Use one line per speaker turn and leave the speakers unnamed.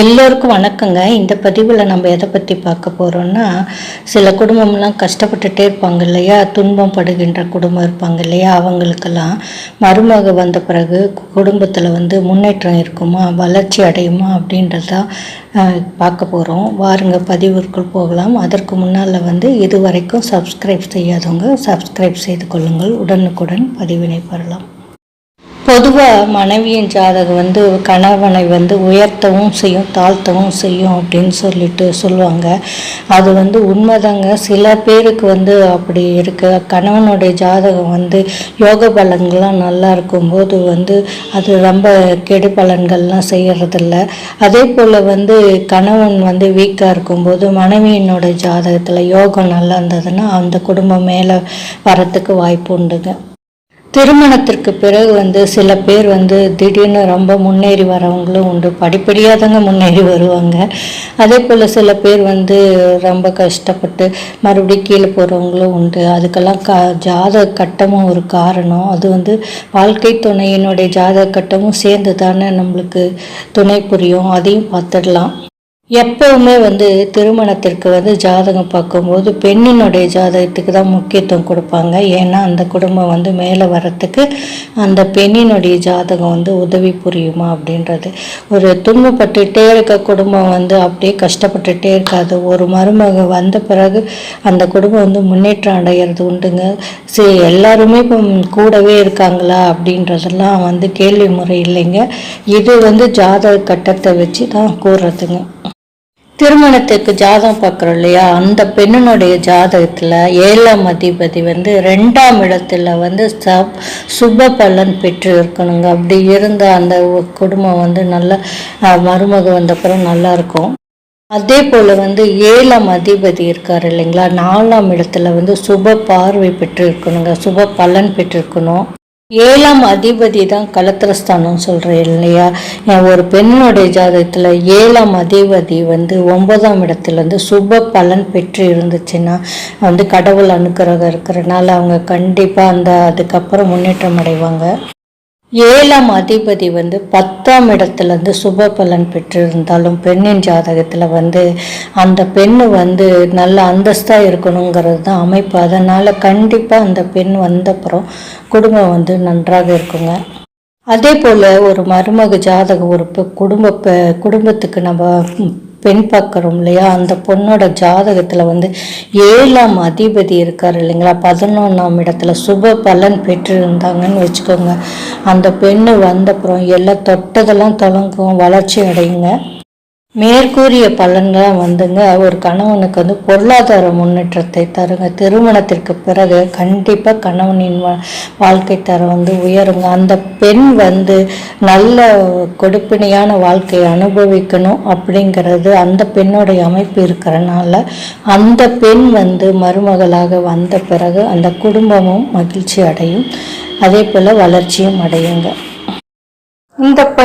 எல்லோருக்கும் வணக்கங்க. இந்த பதிவில் நம்ம எதை பற்றி பார்க்க போகிறோம்னா சில குடும்பம்லாம் கஷ்டப்பட்டுட்டே இருப்பாங்க இல்லையா? துன்பம் படுகின்ற குடும்பம் இருப்பாங்க இல்லையா? அவங்களுக்கெல்லாம் மருமக வந்த பிறகு குடும்பத்தில் வந்து முன்னேற்றம் இருக்குமா? வளர்ச்சி அடையுமா? அப்படின்றத பார்க்க போகிறோம் வாருங்க பதிவிற்குள் போகலாம். அதற்கு முன்னால் வந்து இது வரைக்கும் சப்ஸ்கிரைப் செய்யாதவங்க சப்ஸ்கிரைப் செய்து கொள்ளுங்கள். உடனுக்குடன் பதிவினை பெறலாம். பொதுவாக மனைவியின் ஜாதகம் வந்து கணவனை வந்து உயர்த்தவும் செய்யும் தாழ்த்தவும் செய்யும் அப்படின்னு சொல்லிட்டு சொல்லுவாங்க. அது வந்து உண்மைதாங்க. சில பேருக்கு வந்து அப்படி இருக்கு. கணவனுடைய ஜாதகம் வந்து யோக பலன்கள்லாம் நல்லா இருக்கும்போது வந்து அது ரொம்ப கெடு பலன்கள்லாம் செய்யறதில்ல. அதே போல் வந்து கணவன் வந்து வீக்காக இருக்கும்போது மனைவியினோட ஜாதகத்தில் யோகம் நல்லா இருந்ததுன்னா அந்த குடும்பம் மேலே வரத்துக்கு வாய்ப்பு உண்டுங்க. திருமணத்திற்கு பிறகு வந்து சில பேர் வந்து திடீர்னு ரொம்ப முன்னேறி வரவங்களும் உண்டு. படிப்படியாக தாங்க முன்னேறி வருவாங்க. அதே போல் சில பேர் வந்து ரொம்ப கஷ்டப்பட்டு மறுபடியும் கீழே போகிறவங்களும் உண்டு. அதுக்கெல்லாம் க ஜாதக கட்டமும் ஒரு காரணம். அது வந்து வாழ்க்கை துணையினுடைய ஜாதக கட்டமும் சேர்ந்து தானே நம்மளுக்கு துணை புரியும். அதையும் பார்த்துடலாம். எப்பவுமே வந்து திருமணத்திற்கு வந்து ஜாதகம் பார்க்கும்போது பெண்ணினுடைய ஜாதகத்துக்கு தான் முக்கியத்துவம் கொடுப்பாங்க. ஏன்னா அந்த குடும்பம் வந்து மேலே வரத்துக்கு அந்த பெண்ணினுடைய ஜாதகம் வந்து உதவி புரியுமா அப்படின்றது. ஒரு துன்பப்பட்டுகிட்டே இருக்க குடும்பம் வந்து அப்படியே கஷ்டப்பட்டுகிட்டே இருக்காது. ஒரு மருமக வந்த பிறகு அந்த குடும்பம் வந்து முன்னேற்றம் அடைகிறது உண்டுங்க. சரி எல்லாருமே இப்போ கூடவே இருக்காங்களா அப்படின்றதெல்லாம் வந்து கேள்வி முறை இல்லைங்க. இது வந்து ஜாதக கட்டத்தை வச்சு தான் கூறுறதுங்க. திருமணத்துக்கு ஜாதகம் பார்க்குறோம் இல்லையா? அந்த பெண்ணினுடைய ஜாதகத்தில் ஏழாம் அதிபதி வந்து ரெண்டாம் இடத்துல வந்து சப் சுப பலன் பெற்று இருக்கணுங்க. அப்படி இருந்த அந்த குடும்பம் வந்து நல்ல மருமக வந்தப்புறம் நல்லாயிருக்கும் அதே போல் வந்து ஏழாம் அதிபதி இருக்கார் இல்லைங்களா? நாலாம் இடத்துல வந்து சுப பார்வை பெற்று இருக்கணுங்க. சுப பலன் பெற்றிருக்கணும் ஏழாம் அதிபதி தான் கலத்திரஸ்தானம் சொல்கிறேன் இல்லையா? என் ஒரு பெண்ணுடைய ஜாதகத்தில் ஏழாம் அதிபதி வந்து ஒன்பதாம் இடத்துல வந்து சுப பலன் பெற்று இருந்துச்சுன்னா வந்து கடவுள் அனுக்கிரகம் இருக்கிறனால அவங்க கண்டிப்பாக அந்த அதுக்கப்புறம் முன்னேற்றம் அடைவாங்க. ஏழாம் அதிபதி வந்து பத்தாம் இடத்துல இருந்து சுப பலன் பெற்றிருந்தாலும் பெண்ணின் ஜாதகத்தில் வந்து அந்த பெண்ணு வந்து நல்ல அந்தஸ்தாக இருக்கணுங்கிறது தான் அமைப்பு. அதனால் கண்டிப்பாக அந்த பெண் வந்தப்புறம் குடும்பம் வந்து நன்றாக இருக்குங்க. அதே போல் ஒரு மருமக ஜாதகம் ஒரு குடும்ப குடும்பத்துக்கு நம்ம பெண் பார்க்குறோம் இல்லையா? அந்த பொண்ணோட ஜாதகத்தில் வந்து ஏழாம் அதிபதி இருக்கார் இல்லைங்களா? பதினொன்றாம் இடத்துல சுப பலன் பெற்றிருந்தாங்கன்னு வச்சுக்கோங்க. அந்த பெண்ணு வந்தப்புறம் எல்லாம் தொட்டதெல்லாம் தொடங்கும் வளர்ச்சி அடையுங்க. மேற்கூறிய பலன்கள் வந்துங்க. ஒரு கணவனுக்கு வந்து பொருளாதார முன்னேற்றத்தை தருங்க. திருமணத்திற்கு பிறகு கண்டிப்பாக கணவனின் வா- வாழ்க்கை தரம் வந்து உயருங்க. அந்த பெண் வந்து நல்ல கொடுப்பினையான வாழ்க்கையை அனுபவிக்கணும் அப்படிங்கிறது அந்த பெண்ணுடைய அமைப்பு இருக்கிறனால அந்த பெண் வந்து மருமகளாக வந்த பிறகு அந்த குடும்பமும் மகிழ்ச்சி அடையும். அதே போல் வளர்ச்சியும் அடையுங்க. இந்த